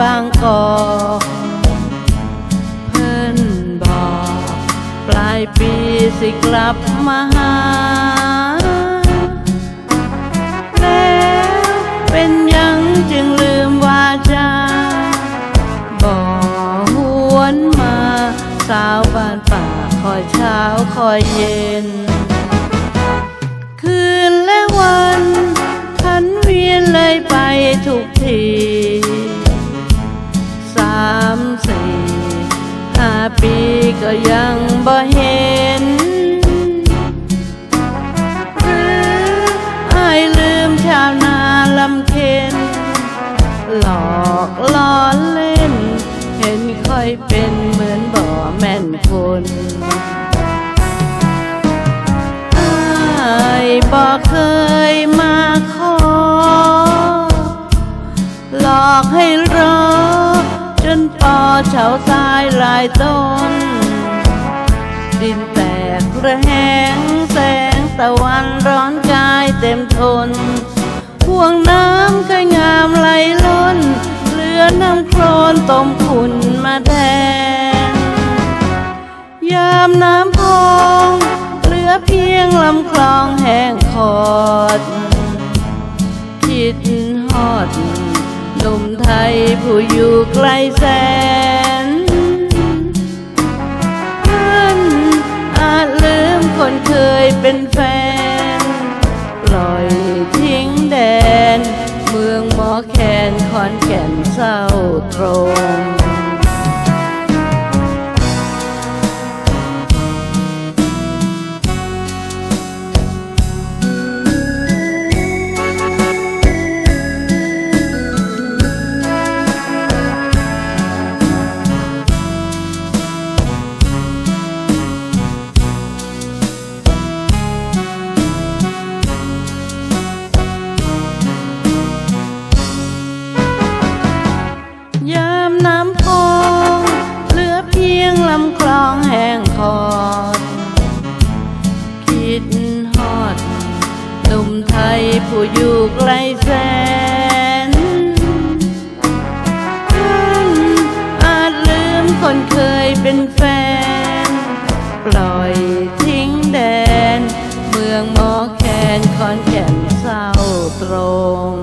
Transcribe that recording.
บางกอกเพิ่นบอก ปลายปีสิกลับมาหา แล้วเป็นยังจึงลืมวาจาบ่หวนมา สาวบ้านป่าคอยเช้าคอยเย็น ปีก็ยังบ่เห็น หรืออลืมชาวนาลำเค็น หลอกล้อเล่น เห็นค่อยเป็นเหมือนบ่แม่นคนไอายบอกเคยมาขอ หลอกให้รอ จนปอเฉาตายลายต้น ดินแตกระแหงแสงตะวันร้อนกายเต็มทนห่วงน้ำเคยงามไหลล้นเหลือน้ำโคลนต้มขุ่นมาแทน ยามน้ำพองเหลือเพียงลำคลองแห้งขอดคิดฮอด ผู้อยู่ไกลแสนเพื่อนอาจลืมคนเคยเป็นแฟน ปล่อยทิ้งแดน เมืองหมอแคนขอนแก่นเศร้าตรง ผู้อยู่ไกลแสนเพื่อนอาจลืมคนเคยเป็นแฟน ปล่อยทิ้งแดน เมืองหมอแคนคอนแก่นเศร้าตรง